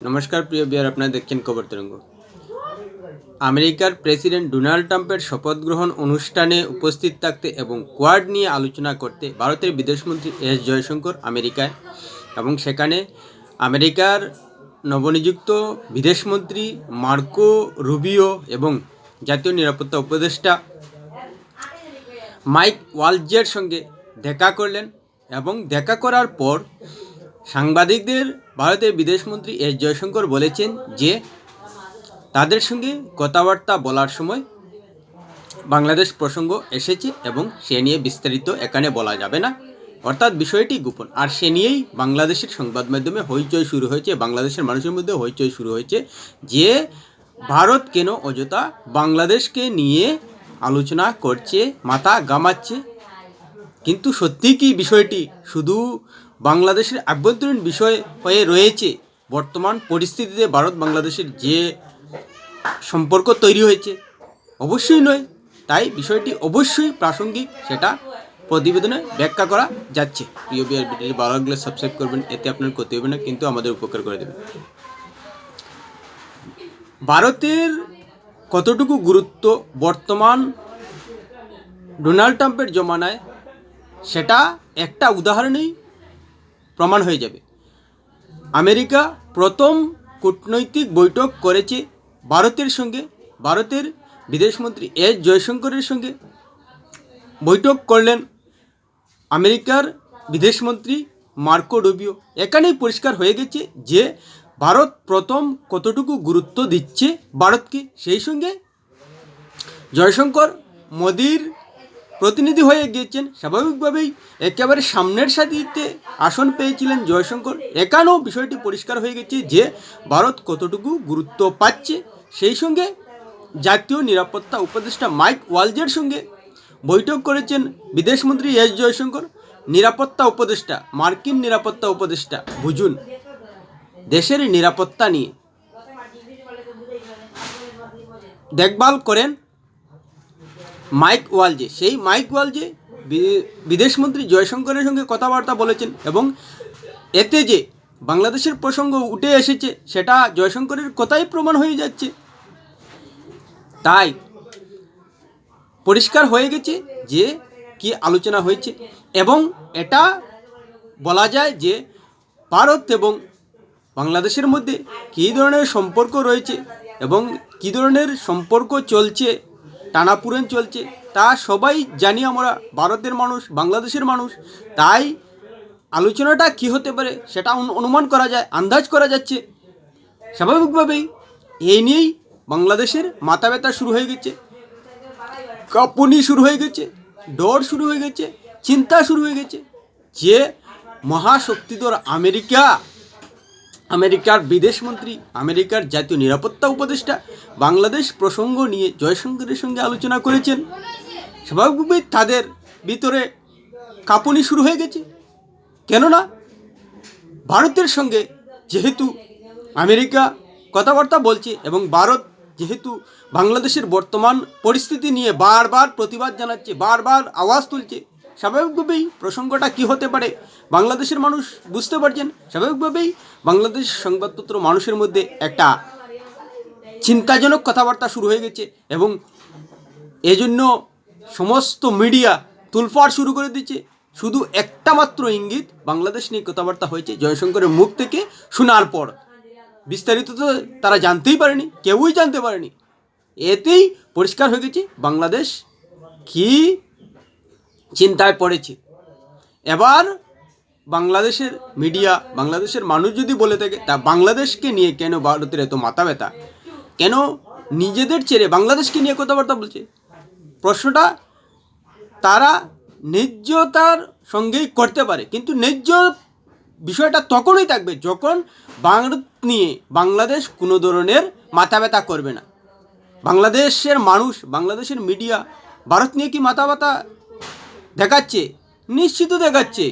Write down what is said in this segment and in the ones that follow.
নমস্কার, প্রিয় বিয়ার, আপনারা দেখছেন খবর তরঙ্গ। আমেরিকার প্রেসিডেন্ট ডোনাল্ড ট্রাম্পের শপথ গ্রহণ অনুষ্ঠানে উপস্থিত থাকতে এবং কোয়াড নিয়ে আলোচনা করতে ভারতের বিদেশমন্ত্রী এস জয়শঙ্কর আমেরিকায় এবং সেখানে আমেরিকার নবনিযুক্ত বিদেশমন্ত্রী মার্কো রুবিও এবং জাতীয় নিরাপত্তা উপদেষ্টা মাইক ওয়ালজের সঙ্গে দেখা করলেন এবং দেখা করার পর সাংবাদিকদের ভারতের বিদেশমন্ত্রী এস জয়শঙ্কর বলেছেন যে, তাদের সঙ্গে কথাবার্তা বলার সময় বাংলাদেশ প্রসঙ্গ এসেছে এবং সে নিয়ে বিস্তারিত এখানে বলা যাবে না। অর্থাৎ বিষয়টি গোপন। আর সে নিয়েই বাংলাদেশের সংবাদ মাধ্যমে হইচই শুরু হয়েছে, বাংলাদেশের মানুষের মধ্যে হইচই শুরু হয়েছে যে, ভারত কেন অযথা বাংলাদেশকে নিয়ে আলোচনা করছে, মাথা গামাচ্ছে কিন্তু সত্যি কি বিষয়টি শুধু বাংলাদেশের আভ্যন্তরীণ বিষয় হয়ে রয়েছে, বর্তমান পরিস্থিতিতে ভারত বাংলাদেশের যে সম্পর্ক তৈরি হয়েছে। অবশ্যই নয়, তাই বিষয়টি অবশ্যই প্রাসঙ্গিক, সেটা প্রতিবেদনে ব্যাখ্যা করা যাচ্ছে। প্রিয় বিয়ার ভিডিওটি ভালো লাগলে সাবস্ক্রাইব করবেন, এতে আপনার ক্ষতি হবে না, কিন্তু আমাদের উপকার করে দেবেন ভারতের কতটুকু গুরুত্ব বর্তমান ডোনাল্ড ট্রাম্পের জমানায়, সেটা একটা উদাহরণেই প্রমাণ হয়ে যাবে। আমেরিকা প্রথম কূটনৈতিক বৈঠক করেছে ভারতের সঙ্গে। ভারতের বিদেশমন্ত্রী এস জয়শঙ্করের সঙ্গে বৈঠক করলেন আমেরিকার বিদেশমন্ত্রী মার্কো রুবিও। এখানেই পরিষ্কার হয়ে গেছে যে ভারত প্রথম কতটুকু গুরুত্ব দিচ্ছে ভারতকে। সেই সঙ্গে জয়শঙ্কর মোদির প্রতিনিধি হয়ে গিয়েছেন। স্বাভাবিকভাবেই একেবারে সামনের সাথীতে আসন পেয়েছিলেন জয়শঙ্কর। এখানেও বিষয়টি পরিষ্কার হয়ে গেছে যে ভারত কতটুকু গুরুত্ব পাচ্ছে। সেই সঙ্গে জাতীয় নিরাপত্তা উপদেষ্টা মাইক ওয়ালজের সঙ্গে বৈঠক করেছেন বিদেশমন্ত্রী এস জয়শঙ্কর, নিরাপত্তা উপদেষ্টা, মার্কিন নিরাপত্তা উপদেষ্টা বুঝুন, দেশের নিরাপত্তা নিয়ে। দেখভাল করেন মাইক ওয়ালজে, সেই মাইক ওয়ালজে বিদেশমন্ত্রী জয়শঙ্করের সঙ্গে কথাবার্তা বলেছেন এবং এতে যে বাংলাদেশের প্রসঙ্গ উঠে এসেছে, সেটা জয়শঙ্করের কথাই প্রমাণ হয়ে যাচ্ছে। তাই পরিষ্কার হয়ে গেছে যে কি আলোচনা হয়েছে এবং এটা বলা যায় যে ভারত এবং বাংলাদেশের মধ্যে কী ধরনের সম্পর্ক রয়েছে এবং কী ধরনের সম্পর্ক চলছে টানাপুরেন চলছে। তা সবাই জানি আমরা ভারতের মানুষ, বাংলাদেশের মানুষ। তাই আলোচনাটা কী হতে পারে সেটা অনু- অনুমান করা যায়, আন্দাজ করা যাচ্ছে। স্বাভাবিকভাবেই এই নিয়েই বাংলাদেশের মাথা ব্যথা শুরু হয়ে গেছে। কাঁপুনি শুরু হয়ে গেছে, ডর শুরু হয়ে গেছে, চিন্তা শুরু হয়ে গেছে যে মহাশক্তিধর আমেরিকা আমেরিকার বিদেশমন্ত্রী আমেরিকার জাতীয় নিরাপত্তা উপদেষ্টা বাংলাদেশ প্রসঙ্গ নিয়ে জয়শঙ্করের সঙ্গে আলোচনা করেছেন। স্বাভাবিকভাবেই তাদের ভিতরে কাঁপুনি শুরু হয়ে গেছে। কেননা ভারতের সঙ্গে যেহেতু আমেরিকা কথাবার্তা বলছে এবং ভারত যেহেতু বাংলাদেশের বর্তমান পরিস্থিতি নিয়ে বারবার প্রতিবাদ জানাচ্ছে, বারবার আওয়াজ তুলছে স্বাভাবিকভাবেই প্রসঙ্গটা কি হতে পারে? বাংলাদেশের মানুষ বুঝতে পারছেন, স্বাভাবিকভাবেই বাংলাদেশ সংবাদপত্র মানুষের মধ্যে একটা চিন্তাজনক কথাবার্তা শুরু হয়ে গেছে এবং এজন্য সমস্ত মিডিয়া তুলফাড় শুরু করে দিচ্ছে। শুধু একটা মাত্র ইঙ্গিত, বাংলাদেশ নিয়ে কথাবার্তা হয়েছে জয়শঙ্করের মুখ থেকে শোনার পর। বিস্তারিত তো তারা জানতেই পারেনি, কেউই জানতে পারেনি। এতেই পরিষ্কার হয়ে গেছে বাংলাদেশ কি চিন্তায় পড়েছে। এবার বাংলাদেশের মিডিয়া বাংলাদেশের মানুষ যদি বলে থাকে, তা বাংলাদেশকে নিয়ে কেন ভারতের এত মাথা ব্যথা? কেন নিজেদের ছেড়ে বাংলাদেশকে নিয়ে কথাবার্তা বলছে? প্রশ্নটা তারা ন্যায্যতার সঙ্গেই করতে পারে, কিন্তু ন্যায্য বিষয়টা তখনই থাকবে যখন ভারত নিয়ে বাংলাদেশ কোনো ধরনের মাথা ব্যথা করবে না। বাংলাদেশের মানুষ, বাংলাদেশের মিডিয়া ভারত নিয়ে কি মাথা ব্যথা দেখাচ্ছে, নিশ্চিত দেখাচ্ছে।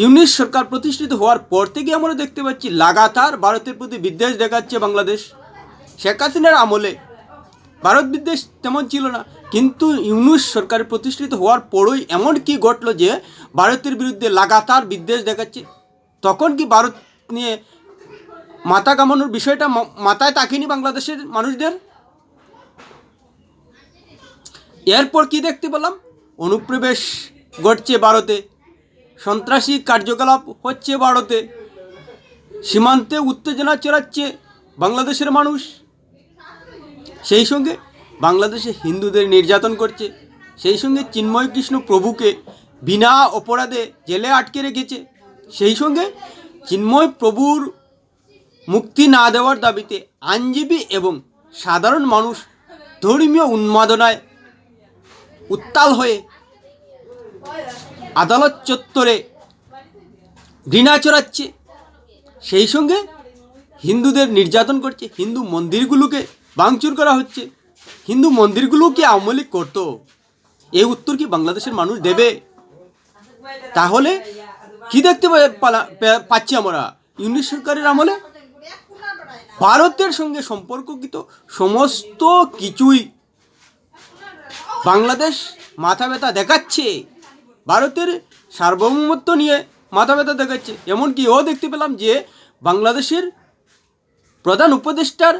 ইউনিশ সরকার প্রতিষ্ঠিত হওয়ার পর থেকে আমরা দেখতে পাচ্ছি, লাগাতার ভারতের প্রতি বিদ্বেষ দেখাচ্ছে বাংলাদেশ। শেখ হাসিনার আমলে ভারত বিদ্বেষ তেমন ছিল না, কিন্তু ইউনুস সরকার প্রতিষ্ঠিত হওয়ার পরই এমন কি ঘটলো যে, ভারতের বিরুদ্ধে লাগাতার বিদ্বেষ দেখাচ্ছে। তখন কি ভারত নিয়ে মাথা কামানোর বিষয়টা মাথায় তাকেনি বাংলাদেশের মানুষদের? এরপর কি দেখতে পেলাম? অনুপ্রবেশ ঘটছে ভারতে। সন্ত্রাসী কার্যকলাপ হচ্ছে ভারতে। সীমান্তে উত্তেজনা চড়াচ্ছে বাংলাদেশের মানুষ। সেই সঙ্গে বাংলাদেশে হিন্দুদের নির্যাতন করছে। সেই সঙ্গে চিন্ময় কৃষ্ণ প্রভুকে বিনা অপরাধে জেলে আটকে রেখেছে। সেই সঙ্গে চিন্ময় প্রভুর মুক্তি না দেওয়ার দাবিতে আইনজীবী এবং সাধারণ মানুষ ধর্মীয় উন্মাদনায় উত্তাল হয়ে আদালত চত্বরে ঘৃণা চড়াচ্ছে সেই সঙ্গে হিন্দুদের নির্যাতন করছে, হিন্দু মন্দিরগুলোকে ভাঙচুর করা হচ্ছে। হিন্দু মন্দিরগুলো কি আওয়ামী লীগ করতো এই উত্তর কি বাংলাদেশের মানুষ দেবে? তাহলে কি দেখতে পাচ্ছি আমরা? ইউনিশ সরকারের আমলে ভারতের সঙ্গে সম্পর্ককৃত সমস্ত কিছুই বাংলাদেশ মাথা ব্যথা দেখাচ্ছে। ভারতের সার্বভৌমত্ব নিয়ে মাথা ব্যথা দেখাচ্ছে। এমনকি ও দেখতে পেলাম যে বাংলাদেশের প্রধান উপদেষ্টার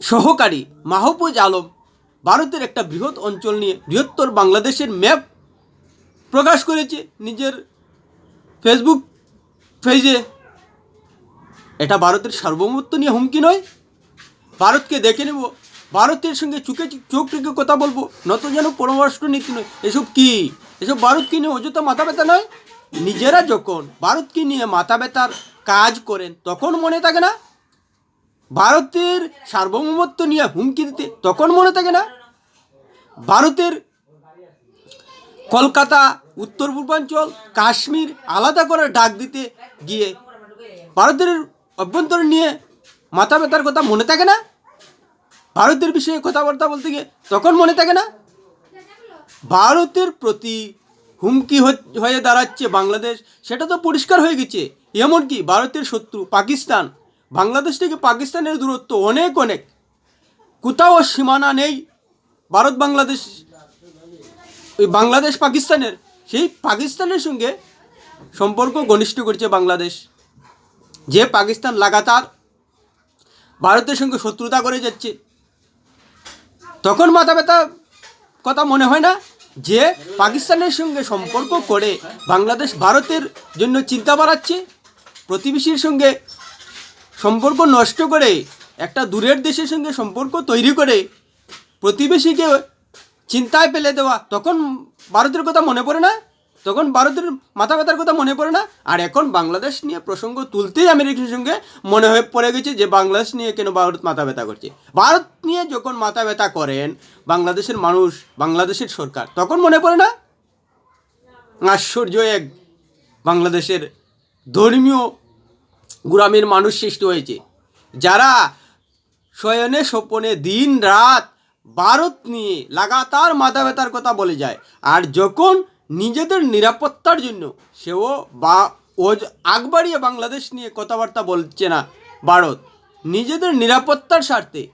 সহকারী মাহফুজ আলম ভারতের একটা বৃহৎ অঞ্চল নিয়ে, বৃহত্তর বাংলাদেশের ম্যাপ প্রকাশ করেছে নিজের ফেসবুক পেজে। এটা ভারতের সার্বভৌমত্ব নিয়ে হুমকি নয়। ভারতকে দেখে নেব ভারতের সঙ্গে চোখে চোখ রেখে কথা বলব। নত যেন পররাষ্ট্র নীতি নয়। এসব কি? এসব ভারতকে নিয়ে অযথা মাথা ব্যথা নয়? নিজেরা যখন ভারতকে নিয়ে মাথা ব্যথার কাজ করেন, তখন মনে থাকে না? ভারতের সার্বভৌমত্ব নিয়ে হুমকি দিতে তখন মনে থাকে না? ভারতের কলকাতা, উত্তর পূর্বাঞ্চল, কাশ্মীর আলাদা করে ডাক দিতে গিয়ে ভারতের অভ্যন্তরীণ নিয়ে মাথা ব্যথার কথা মনে থাকে না? ভারতের বিষয়ে কথাবার্তা বলতে গিয়ে তখন মনে থাকে না? ভারতের প্রতি হুমকি হয়ে দাঁড়াচ্ছে বাংলাদেশ। সেটা তো পরিষ্কার হয়ে গেছে। এমনকি ভারতের শত্রু পাকিস্তান। বাংলাদেশ থেকে পাকিস্তানের দূরত্ব অনেক অনেক। কোথাও সীমানা নেই ভারত বাংলাদেশ ওই বাংলাদেশ পাকিস্তানের। সেই পাকিস্তানের সঙ্গে সম্পর্ক ঘনিষ্ঠ করছে বাংলাদেশ। যে পাকিস্তান লাগাতার ভারতের সঙ্গে শত্রুতা করে যাচ্ছে। তখন মাথা ব্যথা কথা মনে হয় না যে পাকিস্তানের সঙ্গে সম্পর্ক করে বাংলাদেশ ভারতের জন্য চিন্তা বাড়াচ্ছে, প্রতিবেশীর সঙ্গে সম্পর্ক নষ্ট করে, একটা দূরের দেশের সঙ্গে সম্পর্ক তৈরি করে প্রতিবেশীকে চিন্তায় ফেলে দেওয়া, তখন ভারতের কথা মনে পড়ে না? তখন ভারতের মাথা ব্যথার কথা মনে পড়ে না? আর এখন বাংলাদেশ নিয়ে প্রসঙ্গ তুলতেই আমেরিকার সঙ্গে মনে হয়ে পড়ে গেছে যে বাংলাদেশ নিয়ে কেন ভারত মাথা ব্যথা করছে। ভারত নিয়ে যখন মাথা ব্যথা করেন বাংলাদেশের মানুষ, বাংলাদেশের সরকার, তখন মনে পড়ে না? আশ্চর্য এক বাংলাদেশের ধর্মীয় গ্রামের মানুষ সৃষ্টি হয়েছে, যারা শয়নে স্বপনে দিন রাত ভারত নিয়ে লাগাতার মাথা ব্যথার কথা বলে যায়। আর যখন নিজেদের নিরাপত্তার জন্য সেও বা ও য- আগ বাড়িয়ে বাংলাদেশ নিয়ে কথাবার্তা বলছে না, ভারত, নিজেদের নিরাপত্তার স্বার্থে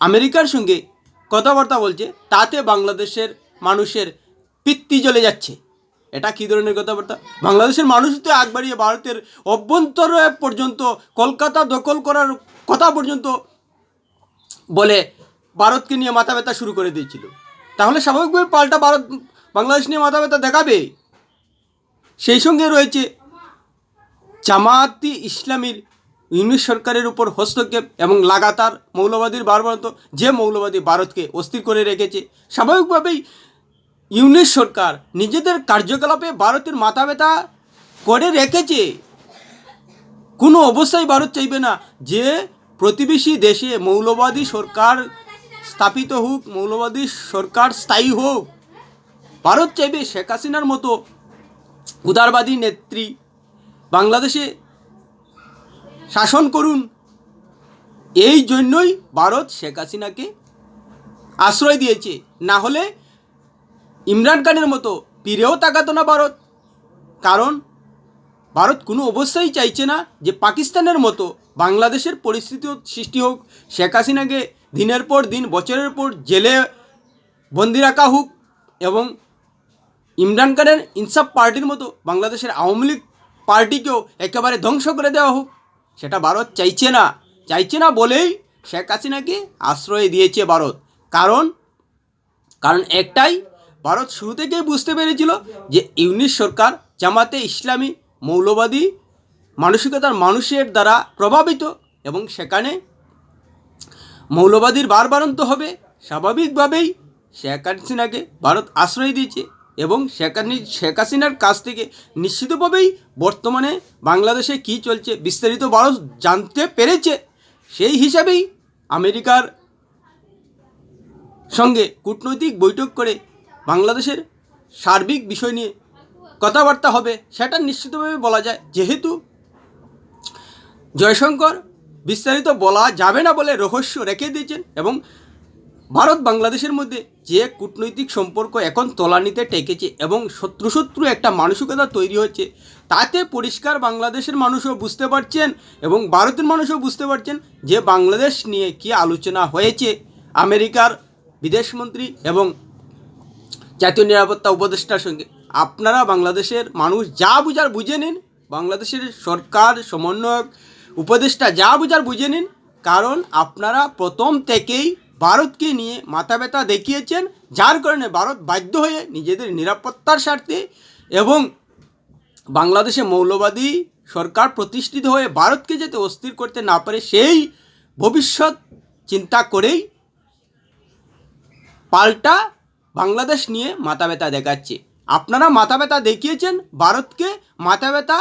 আমেরিকার সঙ্গে কথাবার্তা বলছে, তাতে বাংলাদেশের মানুষের পিত্তি জ্বলে যাচ্ছে। এটা কী ধরনের কথাবার্তা? বাংলাদেশের মানুষ তো আগ বাড়িয়ে ভারতের অভ্যন্তরে পর্যন্ত, কলকাতা দখল করার কথা পর্যন্ত বলে ভারতকে নিয়ে মাথা ব্যথা শুরু করে দিয়েছিল। তাহলে স্বাভাবিকভাবে পাল্টা ভারত বাংলাদেশ নিয়ে মাথা ব্যথা দেখাবে? সেই সঙ্গে রয়েছে জামায়াতি ইসলামীর ইউনিশ সরকারের উপর হস্তক্ষেপ এবং লাগাতার মৌলবাদীর বারবারত যে মৌলবাদী ভারতকে অস্থির করে রেখেছে, স্বাভাবিকভাবেই ইউনিশ সরকার নিজেদের কার্যকলাপে ভারতের মাথা ব্যথা করে রেখেছে। কোনো অবস্থায় ভারত চাইবে না যে প্রতিবেশী দেশে মৌলবাদী সরকার স্থাপিত হোক, মৌলবাদী সরকার স্থায়ী হোক। ভারত চাইবে শেখ হাসিনার মতো উদারবাদী নেত্রী বাংলাদেশে শাসন করুন। এই জন্যই ভারত শেখ হাসিনাকে আশ্রয় দিয়েছে। না হলে ইমরান খানের মতো ফিরেও তাকাতো না ভারত। কারণ ভারত কোনো অবস্থায় চাইছে না যে পাকিস্তানের মতো বাংলাদেশের পরিস্থিতিও সৃষ্টি হোক। শেখ হাসিনাকে দিনের পর দিন, বছরের পর জেলে বন্দি রাখা হোক এবং ইমরান খানের ইনসাফ পার্টির মতো বাংলাদেশের আওয়ামী লীগ পার্টিকেও একেবারে ধ্বংস করে দেওয়া হোক, সেটা ভারত চাইছে না। চাইছে না বলেই শেখ হাসিনাকে আশ্রয় দিয়েছে ভারত। কারণ কারণ একটাই, ভারত শুরু থেকেই বুঝতে পেরেছিল যে ইউনিশ সরকার জামাতে ইসলামী মৌলবাদী মানসিকতার মানুষের দ্বারা প্রভাবিত এবং সেখানে মৌলবাদীর বারবারন্ত হবে, স্বাভাবিকভাবেই শেখ হাসিনাকে ভারত আশ্রয় দিয়েছে। এবং শেখ হাসি- শেখ হাসিনার কাছ থেকে নিশ্চিতভাবেই বর্তমানে বাংলাদেশে কী চলছে বিস্তারিত ভারত জানতে পেরেছে। সেই হিসাবেই আমেরিকার সঙ্গে কূটনৈতিক বৈঠক করে বাংলাদেশের সার্বিক বিষয় নিয়ে কথাবার্তা হবে, সেটা নিশ্চিতভাবে বলা যায়। যেহেতু জয়শঙ্কর বিস্তারিত বলা যাবে না বলে রহস্য রেখে দিয়েছেন এবং ভারত বাংলাদেশের মধ্যে যে কূটনৈতিক সম্পর্ক এখন তলানিতে টেকেছে এবং শত্রু শত্রু একটা মানসিকতা তৈরি হচ্ছে, তাতে পরিষ্কার বাংলাদেশের মানুষও বুঝতে পারছেন এবং ভারতের মানুষও বুঝতে পারছেন যে বাংলাদেশ নিয়ে কি আলোচনা হয়েছে। আমেরিকার বিদেশমন্ত্রী এবং জাতীয় নিরাপত্তা উপদেষ্টার সঙ্গে। আপনারা বাংলাদেশের মানুষ যা বুঝার বুঝে নিন, বাংলাদেশের সরকার সমন্বয়ক, উপদেষ্টা যা বুঝার বুঝে নিন, কারণ আপনারা প্রথম থেকেই ভারতকে নিয়ে মাথা ব্যথা দেখিয়েছেন, যার কারণে ভারত বাধ্য হয়ে নিজেদের নিরাপত্তার স্বার্থে এবং বাংলাদেশে মৌলবাদী সরকার প্রতিষ্ঠিত হয়ে ভারতকে যাতে অস্থির করতে না পারে, সেই ভবিষ্যৎ চিন্তা করেই পাল্টা বাংলাদেশ নিয়ে মাথা ব্যথা দেখাচ্ছে। আপনারা মাথা ব্যথা দেখিয়েছেন, ভারতকে মাথা ব্যথা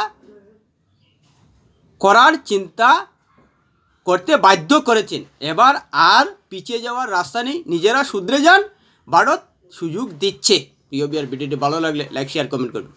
করার চিন্তা করতে বাধ্য করেছেন। এবার আর পিছিয়ে যাওয়ার রাস্তা নেই, নিজেরা শুধরে যান। ভারত সুযোগ দিচ্ছে। প্রিয় বিয়ার ভিডিওটি ভালো লাগলে লাইক শেয়ার কমেন্ট করবেন